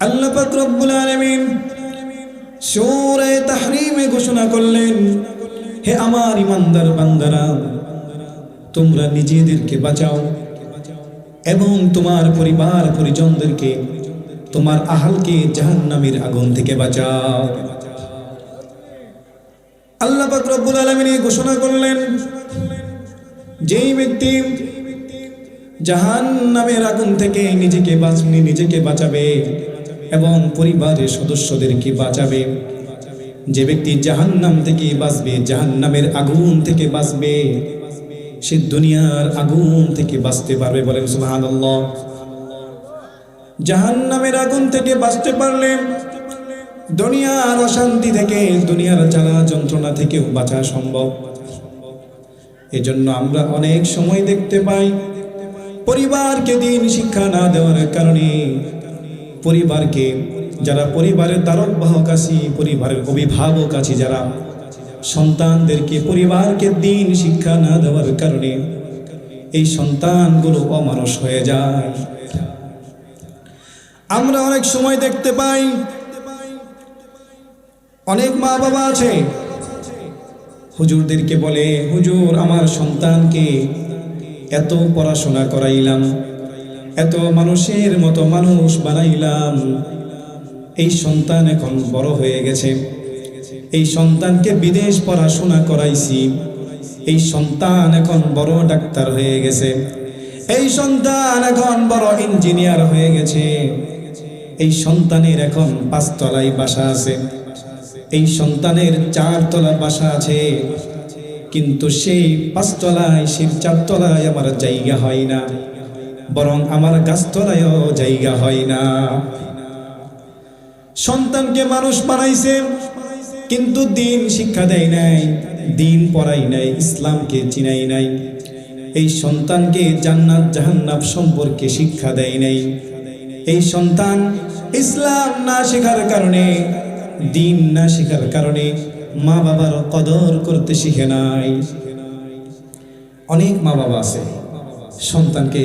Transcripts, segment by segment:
আল্লাহ রব্বুল আলামিন সূরা তাহরিমে ঘোষণা করলেন, হে আমার ইমানদার বান্দারা, তোমরা নিজেদেরকে বাঁচাও এবং তোমার পরিবার পরিজনদেরকে তোমার আহালকে জাহান্নামের আগুন থেকে বাঁচাও। আল্লাহ রব্বুল আলামিন ঘোষণা করলেন, যেই ব্যক্তি জাহান নামের আগুন থেকে নিজেকে বাঁচনি নিজেকে বাঁচাবে এবং পরিবারের সদস্যদেরকে বাঁচাবে। যে ব্যক্তি জাহান নাম থেকে বাঁচবে জাহান নামের আগুন থেকে বাঁচবে, সে দুনিয়ার আগুন থেকে বাঁচতে পারবে বলেন সুহান জাহান নামের আগুন থেকে বাঁচতে পারলে দুনিয়ার অশান্তি থেকে, দুনিয়ার জ্বালা যন্ত্রণা থেকেও বাঁচা সম্ভব। এজন্য আমরা অনেক সময় দেখতে পাই, পরিবারকে দিন শিক্ষা না দেওয়ার কারণে পরিবারকে, যারা পরিবারের দ্বারক বাহক আছি পরিবারের অভিভাবক আছি যারা সন্তানদেরকে, পরিবারকে দিন শিক্ষা না দেওয়ার কারণে এই সন্তানগুলো অমানুষ হয়ে যায়। আমরা অনেক সময় দেখতে পাই, অনেক মা বাবা আছে, হুজুরদেরকে বলে, হুজুর, আমার সন্তানকে এত পড়াশোনা করাইলাম। এত মানুষের মতো মানুষ বানাইলাম। এই সন্তান এখন বড় হয়ে গেছে। এই সন্তানকে বিদেশ পড়াশোনা করাইছি। এই সন্তান এখন বড় ডাক্তার হয়ে গেছে। এই সন্তান এখন বড় ইঞ্জিনিয়ার হয়ে গেছে। এই সন্তানের এখন পাঁচতলায় বাসা আছে। এই সন্তানের চারতলা বাসা আছে। কিন্তু সেই পাঁচতলায়, সেই চারতলায় আমার জায়গা হয় না। বরং আমার গাছতলায়ও জায়গা হয় না। সন্তানকে মানুষ বানাইছে, কিন্তু দিন শিক্ষা দেয় নাই, দিন পড়াই নাই, ইসলামকে চিনাই নাই। এই সন্তানকে জান্নাত জাহান্নাব সম্পর্কে শিক্ষা দেয় নাই। এই সন্তান ইসলাম না শেখার কারণে, দিন না শেখার কারণে মা বাবার কদর করতে শিখে নাই। অনেক মা বাবা আছে, সন্তানকে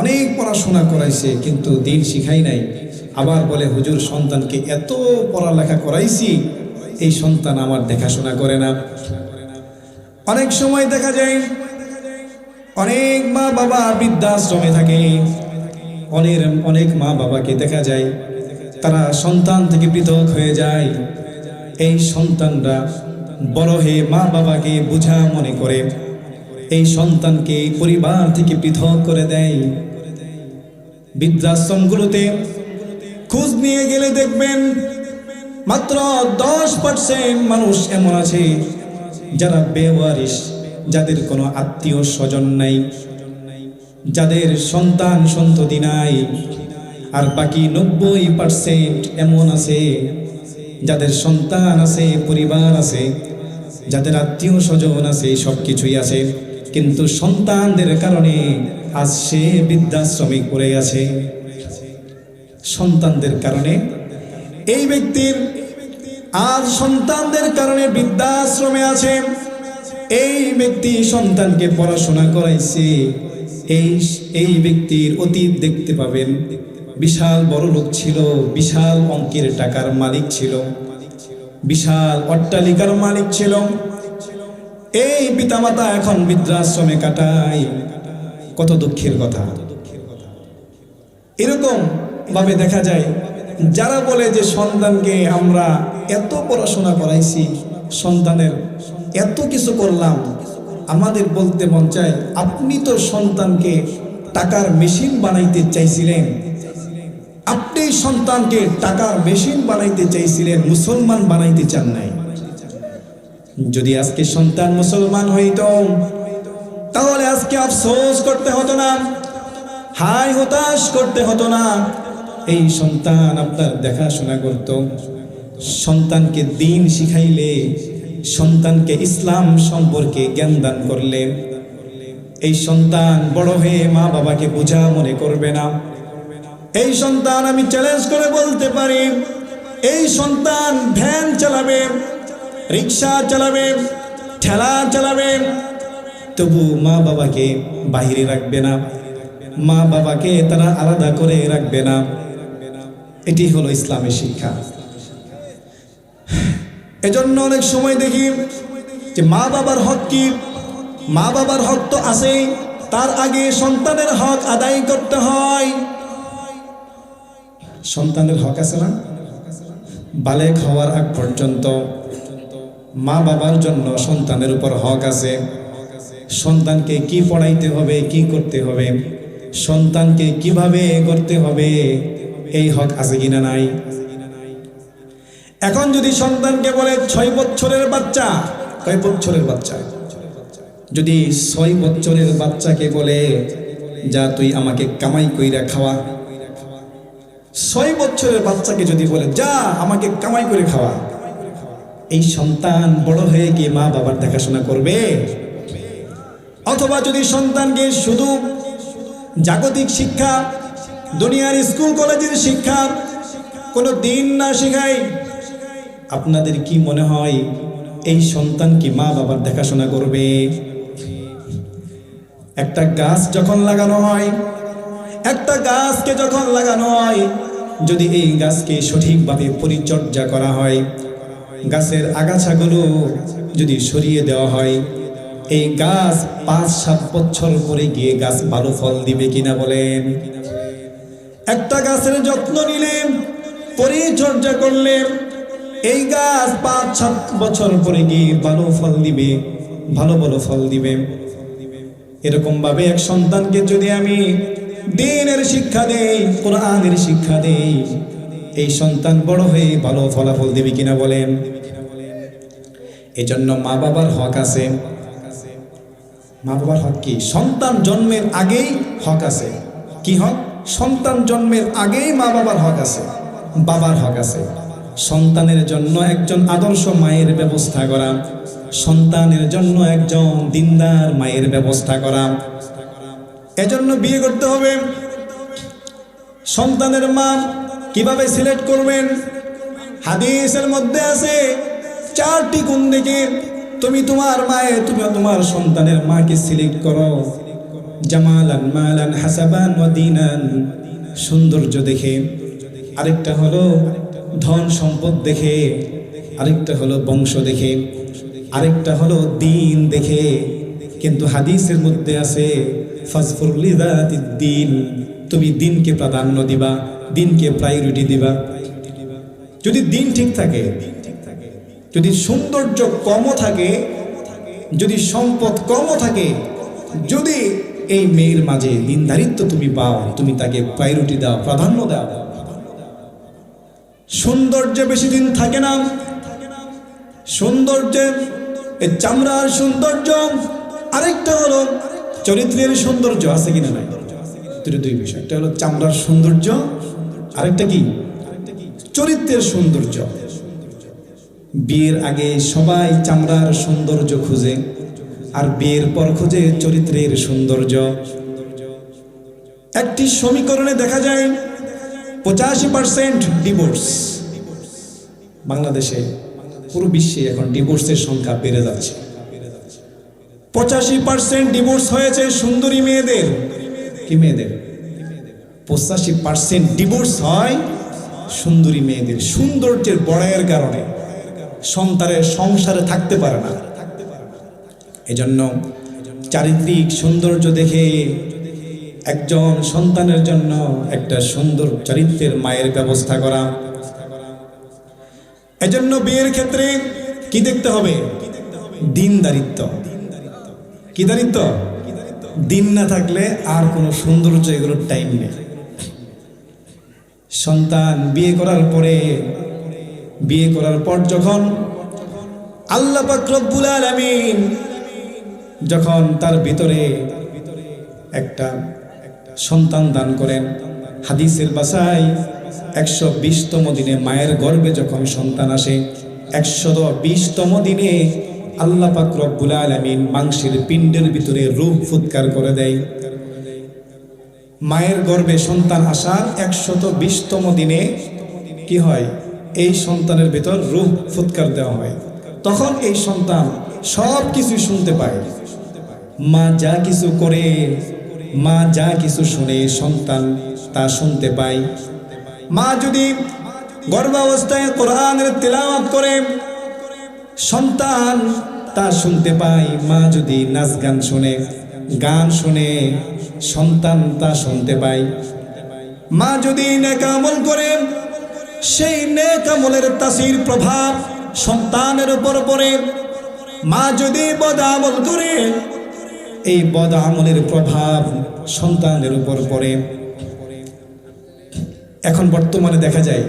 অনেক পড়াশোনা করাইছে, কিন্তু দিন শিখাই নাই। আবার বলে, হুজুর, সন্তানকে এত পড়ালেখা করাইছি, এই সন্তান আমার দেখাশোনা করে না। অনেক সময় দেখা যায়, অনেক মা বাবা বৃদ্ধাশ্রমে থাকে। অনেক অনেক মা বাবাকে দেখা যায়, তারা সন্তান থেকে পৃথক হয়ে যায়। এই সন্তানরা বড় হয়ে মা বাবাকে বোঝা মনে করে। এই সন্তানকে পরিবার থেকে পৃথক করে দেয়। বৃদ্ধাশ্রমগুলোতে খোঁজ নিয়ে গেলে দেখবেন মাত্র দশ পার্সেন্ট মানুষ এমন আছে যারা বেওয়ারিস যাদের কোনো আত্মীয় স্বজন নাই, যাদের সন্তান সন্ততি নাই, আর বাকি নব্বই পার্সেন্ট এমন আছে যাদের সন্তান আছে, পরিবার আছে, যাদের আত্মীয় স্বজন আছে সব কিছুই আছে। কিন্তু সন্তানদের কারণে আজ সে বৃদ্ধাশ্রমে পড়ে গেছে। সন্তানদের কারণে। এই ব্যক্তির আজ সন্তানদের কারণে বৃদ্ধাশ্রমে আছে। এই ব্যক্তি সন্তানকে পড়াশোনা করাইছে। এই এই ব্যক্তির অতীত দেখতে পাবেন। বিশাল বড় লোক ছিল, বিশাল অঙ্কের টাকার মালিক ছিল, বিশাল অট্টালিকার মালিক ছিল। এই পিতামাতা এখন বৃদ্ধাশ্রমে কাটায়। কত দুঃখের কথা। এরকম ভাবে দেখা যায়, যারা বলে যে সন্তানকে আমরা এত পড়াশোনা করাইছি, সন্তানের এত কিছু করলাম, আমাদের বলতে মন চায়, আপনি তো সন্তানকে টাকার মেশিন বানাইতে চাইছিলেন। আপনি সন্তানকে টাকার মেশিন বানাইতে চাইছিলেন, মুসলমান বানাইতে চান নাই। যদি আজকে সন্তান মুসলমান হইত তাহলে আজকে আফসোস করতে হতো না হাই হতাশ করতে হতো না। এই সন্তান আপনার দেখাশোনা করত। সন্তানকে দিন শিখাইলে, সন্তানকে ইসলাম সম্পর্কে জ্ঞান দান করলে। এই সন্তান বড় হয়ে মা বাবাকে বোঝা মনে করবে না। এই সন্তান আমি চ্যালেঞ্জ করে বলতে পারি, এই সন্তান ধ্যান চালাবে। রিক্সা চালাবে, ঠেলা চালাবে, তবু মা বাবাকে বাইরে রাখবে না। মা বাবাকে তারা আলাদা করে রাখবে না। এটি হলো ইসলামের শিক্ষা। এজন্য অনেক সময় দেখি যে মা বাবার হক কি? মা বাবার হক তো আছেই, তার আগে সন্তানের হক আদায় করতে হয়। সন্তানের হক আছে না? বালেক হওয়ার আগ পর্যন্ত। মা বাবার জন্য সন্তানের উপর হক আছে। সন্তানকে কি পড়াইতে হবে, কি করতে হবে, সন্তানকে কীভাবে করতে হবে, এই হক আছে কিনা নাই। এখন যদি সন্তানকে বলে ছয় বছরের বাচ্চা, কয় বছরের বাচ্চা? যদি ছয় বছরের বাচ্চাকে বলে, যা তুই আমাকে কামাই কইরা খাওয়া। ছয় বছরের বাচ্চাকে যদি বলে, যা আমাকে কামাই করে খাওয়া। এই সন্তান বড় হয়ে গিয়ে মা বাবার দেখাশোনা করবে। অথবা যদি সন্তানকে শুধু জাগতিক শিক্ষা, দুনিয়ার স্কুল, কলেজের শিক্ষা কোনো দিন না শেখায়, আপনাদের কি মনে হয় এই সন্তান কি মা বাবার দেখাশোনা করবে? একটা গাছ যখন লাগানো হয়, একটা গাছকে যখন লাগানো হয়, যদি এই গাছকে সঠিকভাবে পরিচর্যা করা হয় গাছের আগাছাগুলো যদি সরিয়ে দেওয়া হয়, এই গাছ পাঁচ, সাত বছর পরে গিয়ে গাছ ভালো ফল দিবে কিনা বলেন। একটা গাছের যত্ন নিলে, পরিচর্যা করলে, এই গাছ পাঁচ, সাত বছর পরে গিয়ে ভালো ফল দিবে, ভালো ভালো ফল দিবে। এরকম ভাবে এক সন্তানকে যদি আমি দিনের শিক্ষা দেই, কোরআনের শিক্ষা দেই এই সন্তান বড় হয়ে ভালো ফলাফল দিবে কিনা বলেন? এজন্য মা বাবার হক আছে। মা বাবার হক কি? সন্তান জন্মের আগেই হক আছে। কি হক? সন্তান জন্মের আগেই মা বাবার হক আছে। বাবার হক আছে। সন্তানের জন্য একজন আদর্শ মায়ের ব্যবস্থা করা। সন্তানের জন্য একজন দিনদার মায়ের ব্যবস্থা করা। এজন্য বিয়ে করতে হবে। সন্তানের মা কীভাবে সিলেক্ট করবেন? হাদিসের মধ্যে আছে, চারটি গুণ দেখে তুমি তোমার মায়ে, তুমি তোমার সন্তানের মাকে সিলেক্ট করো। জামালান, মালান, হাসাবান ওয়া দিনান। সৌন্দর্য দেখে। আরেকটা হলো ধন সম্পদ দেখে। আরেকটা হলো বংশ দেখে। আরেকটা হলো দিন দেখে। কিন্তু হাদিসের মধ্যে আছে দিন তুমি দিনকে প্রাধান্য দিবা। দিনকে প্রায়োরিটি দিবা। যদি দিন ঠিক থাকে, যদি সৌন্দর্য কমও থাকে, যদি সম্পদ কমও থাকে, যদি এই মেয়ের মাঝে দিনদারিত্ব তুমি পাও, তুমি তাকে প্রায়োরিটি দাও, প্রাধান্য দাও। সৌন্দর্য বেশি দিন থাকে না। সৌন্দর্যের চামড়ার সৌন্দর্য। আরেকটা হলো চরিত্রের সৌন্দর্য আছে কিনা নাই? দুই বিষয়। একটা হলো চামড়ার সৌন্দর্য আরেকটা কি? চরিত্রের সৌন্দর্য। বিয়ের আগে সবাই চামড়ার সৌন্দর্য খুঁজে, আর বিয়ের পর খুঁজে চরিত্রের সৌন্দর্য। একটি সমীকরণে দেখা যায়, পঁচাশি পার্সেন্ট ডিভোর্স। বাংলাদেশে, পুরো বিশ্বে এখন ডিভোর্সের সংখ্যা বেড়ে যাচ্ছে। পঁচাশি পার্সেন্ট ডিভোর্স হয়েছে সুন্দরী মেয়েদের। কি মেয়েদের? পঁচাশি পার্সেন্ট ডিভোর্স হয় সুন্দরী মেয়েদের। সৌন্দর্যের বড়াইয়ের কারণে সন্তানের সংসারে থাকতে পারে না। এজন্য চারিত্রিক সৌন্দর্য দেখে একজন সন্তানের জন্য একটা সুন্দর চরিত্রের মায়ের ব্যবস্থা করা। এজন্য বিয়ের ক্ষেত্রে কি দেখতে হবে? দিন দারিত্ব কি দারিত্ব দিন না থাকলে আর কোনো সৌন্দর্য এগুলোর টাইম নেই। সন্তান বিয়ে করার পরে, বিয়ে করার পর যখন আল্লাহ রব্বুল আলামিন যখন তার ভিতরে একটা সন্তান দান করেন, হাদিসের বাসায় একশো বিশতম দিনে মায়ের গর্ভে যখন সন্তান আসে, একশো বিশতম দিনে আল্লাহ পাক রব্বুল আলামিন মাংসের পিণ্ডের ভিতরে রূপ ফুৎকার করে দেয়। মায়ের গর্ভে সন্তান আসার একশত বিশতম দিনে কি হয়? এই সন্তানের ভেতর রূপ ফুৎকার দেওয়া হয়। তখন এই সন্তান সব কিছু শুনতে পায়। মা যা কিছু করে, মা যা কিছু শুনে সন্তান তা শুনতে পায়। মা যদি গর্ভাবস্থায় কোরআনের তেলাওয়াত করে, সন্তান তা শুনতে পায়। মা যদি নাচ গান শুনে গান শুনে সন্তান তা শুনতে পায়। মা যদি নেকামল করে, সেই নেকামলের তাসির প্রভাব সন্তানের উপর পড়ে। মা যদি বদ আমল করে, এই বদ আমলের প্রভাব সন্তানের উপর পড়ে। এখন বর্তমানে দেখা যায়,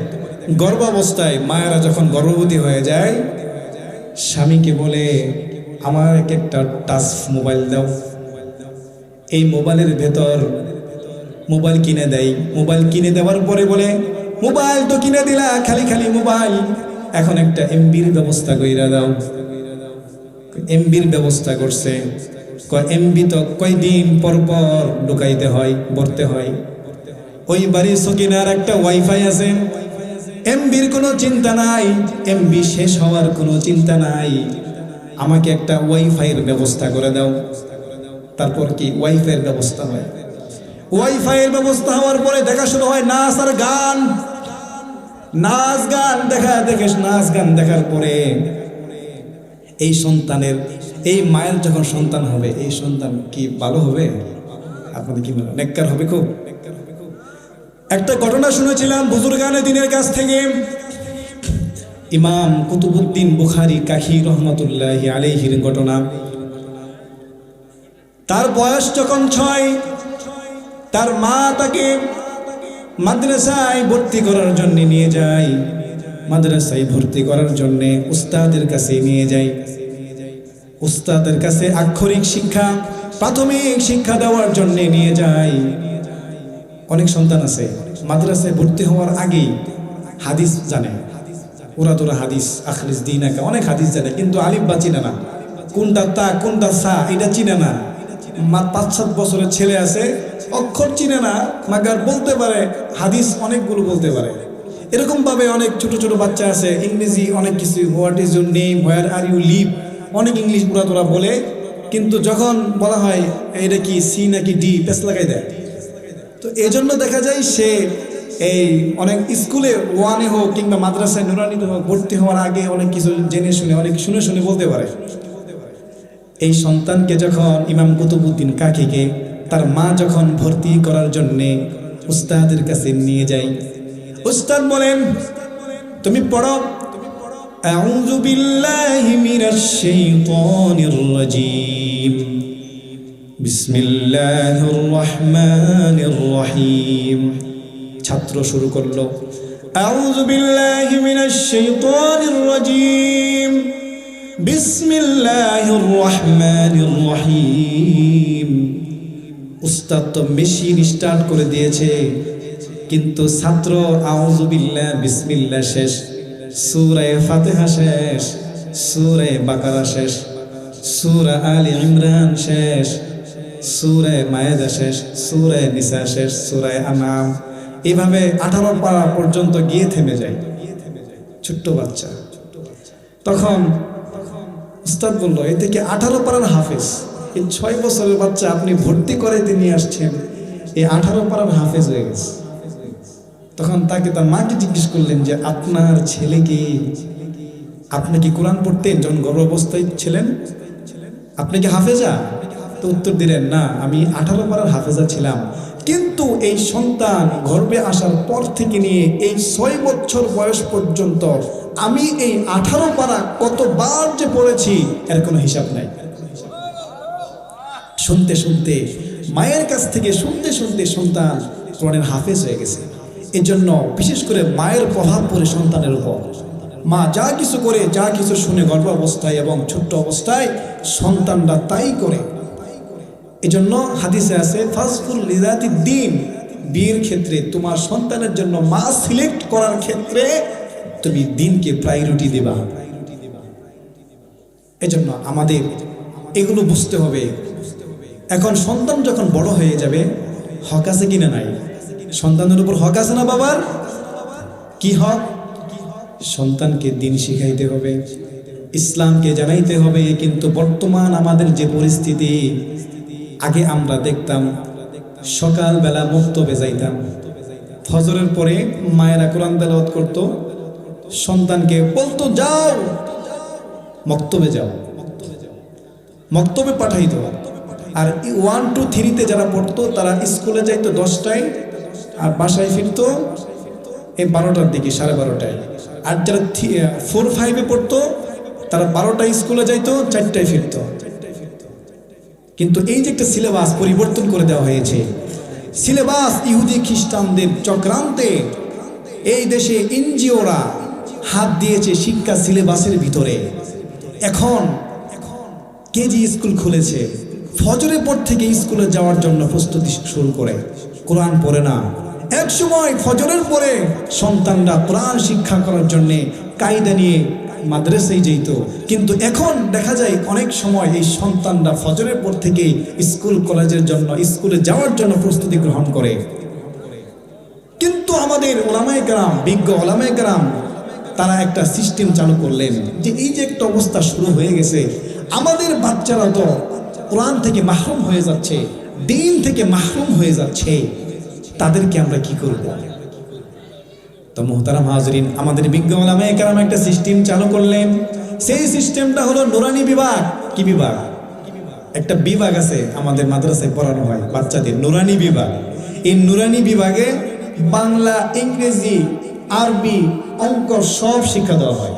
গর্ভাবস্থায় মায়েরা যখন গর্ভবতী হয়ে যায়, স্বামীকে বলে আমার এক একটা টাচ মোবাইল দাও। এই মোবাইলের ভেতর মোবাইল কিনে দেয়। মোবাইল কিনে দেওয়ার পরে বলে, মোবাইল তো কিনে দিলা, খালি খালি মোবাইল। এখন একটা এমবির ব্যবস্থা কইরা দাও। এমবির ব্যবস্থা করছে। এমবি তো কয়দিন পর পর ঢুকাইতে হয়, ভরতে হয়। ওই বাড়ির সকিনার একটা ওয়াইফাই আছে। এমবির কোনো চিন্তা নাই। এমবি শেষ হওয়ার কোনো চিন্তা নাই। আমাকে একটা ওয়াইফাইয়ের ব্যবস্থা করে দাও। তারপর কি ওয়াইফাইয়ের ব্যবস্থা হয়? ওয়াইফাইয়ের ব্যবস্থা হওয়ার পরে দেখা শুরু হয় নাচ আর গান। নাচ গান দেখা দেখে নাচ গান দেখার পরে এই সন্তানের, এই মায়ের যখন সন্তান হবে, এই সন্তান কি ভালো হবে? আপনাদের কি বলেন নেককার হবে খুব। একটা ঘটনা শুনেছিলাম বুজুর্গানে দিনের কাছ থেকে। ইমাম কুতুবুদ্দিন বুখারি কাহি রহমতুল্লাহ আলাইহির ঘটনা। তার বয়স যখন ছয়, তার মা তাকে মাদ্রাসায় ভর্তি করার জন্য নিয়ে যায়। মাদ্রাসায় ভর্তি করার জন্য উস্তাদের কাছে নিয়ে যায়। উস্তাদের কাছে আক্ষরিক শিক্ষা, প্রাথমিক শিক্ষা দেওয়ার জন্য নিয়ে যায়। অনেক সন্তান আছে, মাদ্রাসায় ভর্তি হওয়ার আগেই হাদিস জানে। ওরা তোরা হাদিস আখরিস দিন একা অনেক হাদিস জানে, কিন্তু আলিফ বা চিনে না। কোনটা তা, কোনটা সা, এটা চিনে না। পাঁচ, সাত বছরের ছেলে আছে, অক্ষর চিনে না মাগার বলতে পারে, হাদিস অনেকগুলো বলতে পারে। এরকম ভাবে অনেক ছোট ছোট বাচ্চা আছে, ইংরেজি অনেক কিছু what is your name where are you live অনেক ইংলিশ পুরা তোরা বলে, কিন্তু যখন বলা হয় এটা কি সি নাকি ডি পেস লাগাই দেয়। তো এই জন্য দেখা যায় সে এই অনেক স্কুলে ওয়ানে হোক কিংবা মাদ্রাসায় নুরানিতে হোক, ভর্তি হওয়ার আগে অনেক কিছু জেনে শুনে, অনেক শুনে শুনে বলতে পারে। এই সন্তানকে যখন ইমাম কুতুবুদ্দিন কাকিকে তার মা যখন ভর্তি করার জন্যে উস্তাদের কাছে নিয়ে যাই উস্তাদ বলেন তুমি পড়ো أعوذ بالله من الشيطان الرجيم بسم الله الرحمن الرحيم ছাত্র শুরু করলো أعوذ بالله من الشيطان الرجيم বিসমিল্লাহির রহমানির রহিম উস্তাদ তো মেশিন স্টার্ট করে দিয়েছে। কিন্তু ছাত্র আউজুবিল্লাহ বিসমিল্লাহ শেষ। সুরায় ফাতেহা শেষ। সুরায় বাকারা শেষ। সুরা আলী ইমরান শেষ। সুরায় মায়েদা শেষ। সুরায় নিসা শেষ। সুরায় আনাম এভাবে আঠারো পারা পর্যন্ত গিয়ে থেমে যায়। ছোট্ট বাচ্চা। তখন উস্তাদ বলল এ থেকে আঠারো পাড়ার হাফেজ। এই ছয় বছরের বাচ্চা আপনি ভর্তি করে নিয়ে আসছেন, এই আঠারো পাড়ার হাফেজ হয়ে গেছে। তখন তাকে তার মাকে জিজ্ঞেস করলেন যে, আপনার ছেলেকে আপনি কি কোরআন পড়তেন, যখন গর্ভ অবস্থায় ছিলেন? আপনি কি হাফেজা? তো উত্তর দিলেন, না, আমি আঠারো পাড়ার হাফেজা ছিলাম। কিন্তু এই সন্তান গর্ভে আসার পর থেকে নিয়ে এই ছয় বছর বয়স পর্যন্ত আমি এই আঠারো পাড়া কতবার যে পড়েছি, এর কোনো হিসাব নাই। শুনতে শুনতে, মায়ের কাছ থেকে শুনতে শুনতে সন্তান কোরআনের হাফেজ হয়ে গেছে। এই জন্য বিশেষ করে মায়ের প্রভাব পড়ে সন্তানের উপর। মা যা কিছু করে, যা কিছু শুনে গর্ভ অবস্থায় এবং ছোট্ট অবস্থায় সন্তানরা তাই করে। এজন্য হাদিসে আছে, ফাজফুল লিদাতি দিন বিয়ের ক্ষেত্রে তোমার সন্তানের জন্য মা সিলেক্ট করার ক্ষেত্রে তুমি দিনকে প্রায়োরিটি দেবা। এজন্য আমাদের এগুলো বুঝতে হবে। এখন সন্তান যখন বড় হয়ে যাবে, হক আছে কিনা নাই? সন্তানের উপর হক আছে না বাবার? কি হক? সন্তানকে দিন শিখাইতে হবে, ইসলামকে জানাইতে হবে। কিন্তু বর্তমান আমাদের যে পরিস্থিতি, আগে আমরা দেখতাম, সকালবেলা মুক্ত বেজাইতাম ফজরের পরে মায়েরা কোরআন তেলাওয়াত করতো সন্তানকে বলতো, যাও, মক্তবে যাও। মক্তবে পাঠাইতো আর ওয়ান টু থ্রিতে যারা পড়তো, তারা স্কুলে যাইতো দশটায় আর বাসায় ফিরতো এই বারোটার দিকে, সাড়ে বারোটায়। আর যারা ফোর ফাইভে পড়তো, তারা বারোটায় স্কুলে যাইতো, চারটায় ফিরতো। কিন্তু এই যে একটা সিলেবাস পরিবর্তন করে দেওয়া হয়েছে সিলেবাস ইহুদি খ্রিস্টানদের চক্রান্তে এই দেশে এনজিওরা হাত দিয়েছে শিক্ষা সিলেবাসের ভিতরে। এখন কেজি স্কুল খুলেছে। ফজরের পর থেকে স্কুলে যাওয়ার জন্য প্রস্তুতি শুরু করে। কোরআন পড়ে না। এক সময় ফজরের পরে সন্তানরা কোরআন শিক্ষা করার জন্য কায়দা নিয়ে মাদ্রাসায় যেত। কিন্তু এখন দেখা যায় অনেক সময় এই সন্তানরা ফজরের পর থেকে স্কুল কলেজের জন্য, স্কুলে যাওয়ার জন্য প্রস্তুতি গ্রহণ করে। কিন্তু আমাদের ওলামায় গ্রাম বিজ্ঞ ওলামায় গ্রাম তারা একটা সিস্টেম চালু করলেন যে এই যে একটা অবস্থা শুরু হয়ে গেছে, আমাদের বাচ্চারা তো কোরআন থেকে মাহরুম হয়ে যাচ্ছে, দিন থেকে মাহরুম হয়ে যাচ্ছে, তাদেরকে আমরা কি করব? তো মোহতারাম হাজরিন, আমাদের বিজ্ঞ ওলামায় কেরাম একটা সিস্টেম চালু করলেন। সেই সিস্টেমটা হলো নুরানি বিভাগ। কি বিভাগ? একটা বিভাগ আছে, আমাদের মাদ্রাসায় পড়ানো হয় বাচ্চাদের নুরানি বিভাগ। এই নুরানি বিভাগে বাংলা, ইংরেজি, আরবি অঙ্ক সব শিক্ষা দেওয়া হয়।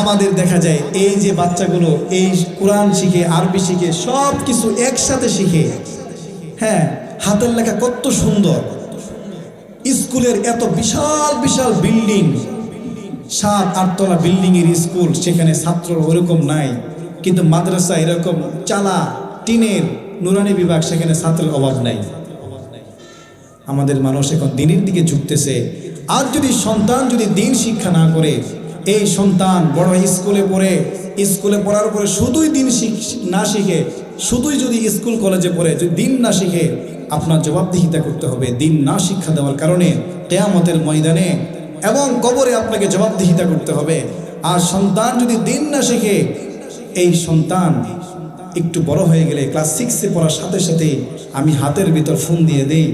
আমাদের দেখা যায়, এই যে বাচ্চাগুলো, এই কোরআন শিখে, আরবি শিখে সব কিছু একসাথে শিখে হ্যাঁ হাতের লেখা কত সুন্দর। স্কুলের এত বিশাল বিশাল বিল্ডিং, সাত আটতলা বিল্ডিং এর স্কুল, সেখানে ছাত্র ওরকম নাই, কিন্তু মাদ্রাসা এরকম চালা, টিনের নুরানি বিভাগ, সেখানে ছাত্রের অভাব নাই। আমাদের মানুষ এখন দিনের দিকে ঝুঁকতেছে আর যদি সন্তান যদি দিন শিক্ষা না করে, এই সন্তান বড় স্কুলে পড়ে, স্কুলে পড়ার পরে শুধুই দিন না শিখে, শুধুই যদি স্কুল কলেজে পড়ে, যদি দিন না শিখে, আপনার জবাবদিহিতা করতে হবে। দিন না শিক্ষা দেওয়ার কারণে কেয়ামতের ময়দানে এবং কবরে আপনাকে জবাবদিহিতা করতে হবে। আর সন্তান যদি দিন না শিখে, এই সন্তান একটু বড় হয়ে গেলে, ক্লাস সিক্সে পড়ার সাথে সাথে আমি হাতের ভিতর ফোন দিয়ে দেই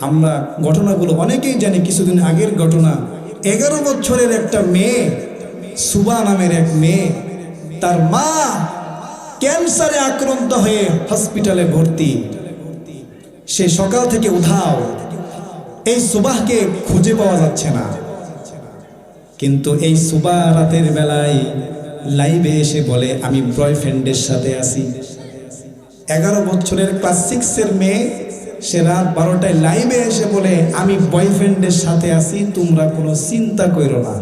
আমরা ঘটনাগুলো অনেকেই জানি, কিছুদিন আগের ঘটনা। এগারো বছরের একটা মেয়ে, সুবা নামের এক মেয়ে, তার মা ক্যান্সারে আক্রান্ত হয়ে হসপিটালে ভর্তি। সে সকাল থেকে উধাও। এই সুবাহকে খুঁজে পাওয়া যাচ্ছে না। কিন্তু এই সুবা রাতের বেলায় লাইভে এসে বলে, আমি বয়ফ্রেন্ডের সাথে আছি। এগারো বছরের ক্লাস সিক্সের মেয়ে সে রাত বারোটায় লাইভে এসে বলে, আমি বয়ফ্রেন্ডের সাথে আছি, তোমরা কোনো চিন্তা করো না।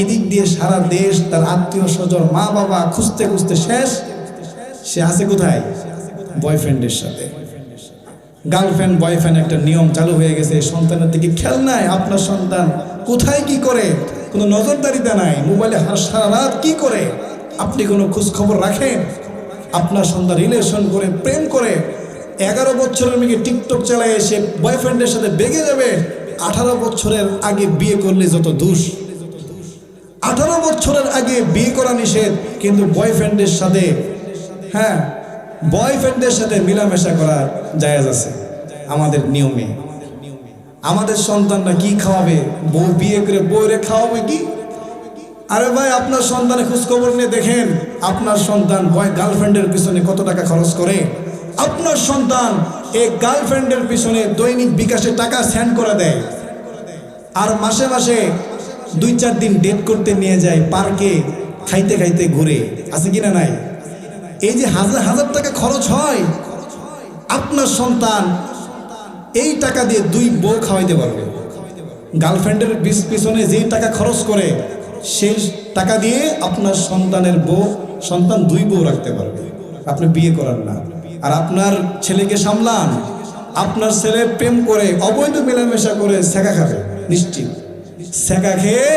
এদিক দিয়ে সারা দেশ তার আত্মীয় স্বজন, মা বাবা খুঁজতে খুঁজতে শেষ। সে আছে কোথায়? বয়ফ্রেন্ডের সাথে। গার্লফ্রেন্ড বয়ফ্রেন্ড একটা নিয়ম চালু হয়ে গেছে, সন্তানের দিকে খেয়াল নাই, আপনার সন্তান কোথায়, কি করে? কোনো নজরদারিতে নাই মোবাইলে সারা রাত কি করে? আপনি কোনো খোঁজ খবর রাখেন? আপনার সন্তান রিলেশন করে, প্রেম করে এগারো বছরের মেয়েকে টিকটক চালায় এসে বয়ফ্রেন্ডের সাথে বেগে যাবে, আঠারো বছরের আগে বিয়ে করলে যত দোষ। আঠারো বছরের আগে বিয়ে করা নিষেধ, কিন্তু বয়ফ্রেন্ডের সাথে হ্যাঁ বয়ফ্রেন্ডের সাথে মিলামেশা করা জায়েজ আছে আমাদের নিয়মে। আমাদের সন্তানরা কি খাওয়াবে? বউ বিয়ে করে বউরে খাওয়াবে কি? আরে ভাই, আপনার সন্তানের খোঁজখবর নিয়ে দেখেন, আপনার সন্তান বয় গার্লফ্রেন্ডের পিছনে কত টাকা খরচ করে? আপনার সন্তান এই গার্লফ্রেন্ডের পিছনে দৈনিক বিকাশে টাকা স্যান্ড করে দেয়। আর মাসে মাসে দুই চার দিন ডেট করতে নিয়ে যায় পার্কে খাইতে খাইতে ঘুরে। আছে কিনা নাই? এই যে হাজার হাজার টাকা খরচ হয়, আপনার সন্তান এই টাকা দিয়ে দুই বউ খাওয়াইতে পারবে। গার্লফ্রেন্ডের পিছ- পিছনে যেই টাকা খরচ করে সেই টাকা দিয়ে আপনার সন্তানের বউ, সন্তান দুই বউ রাখতে পারবে। আপনি বিয়ে করার না। আর আপনার ছেলেকে সামলান। আপনার ছেলে প্রেম করে, অবৈধ মেলামেশা করে শেখা খাবে, নিশ্চিত। শেখা খেয়ে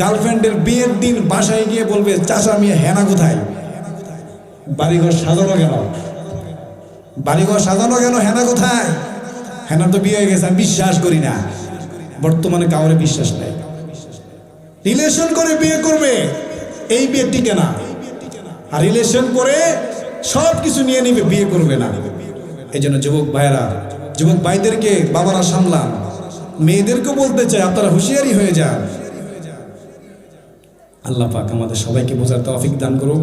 গার্লফ্রেন্ডের বিয়ের দিন বাসায় গিয়ে বলবে চাষা মেয়ে হেনা কোথায়? বাড়িঘর সাজানো কেন? বাড়িঘর সাজানো কেন? হেনা কোথায়? হেনা তো বিয়ে হয়ে গেছে, আমি বিশ্বাস করি না। বর্তমানে কাউরে বিশ্বাস নেই। রিলেশন করে বিয়ে করবে, এই বিয়ে টিকে না আর রিলেশন করে সব কিছু নিয়ে নিবে, বিয়ে করবে না। এই জন্য যুবক ভাইয়েরা, যুবক ভাইদেরকে বাবারা সামলান। মেয়েদেরকে বলতে চাই, আপনারা হুঁশিয়ারি হয়ে যান। আল্লাহ পাক আমাদের সবাইকে বোঝার তৌফিক দান করুন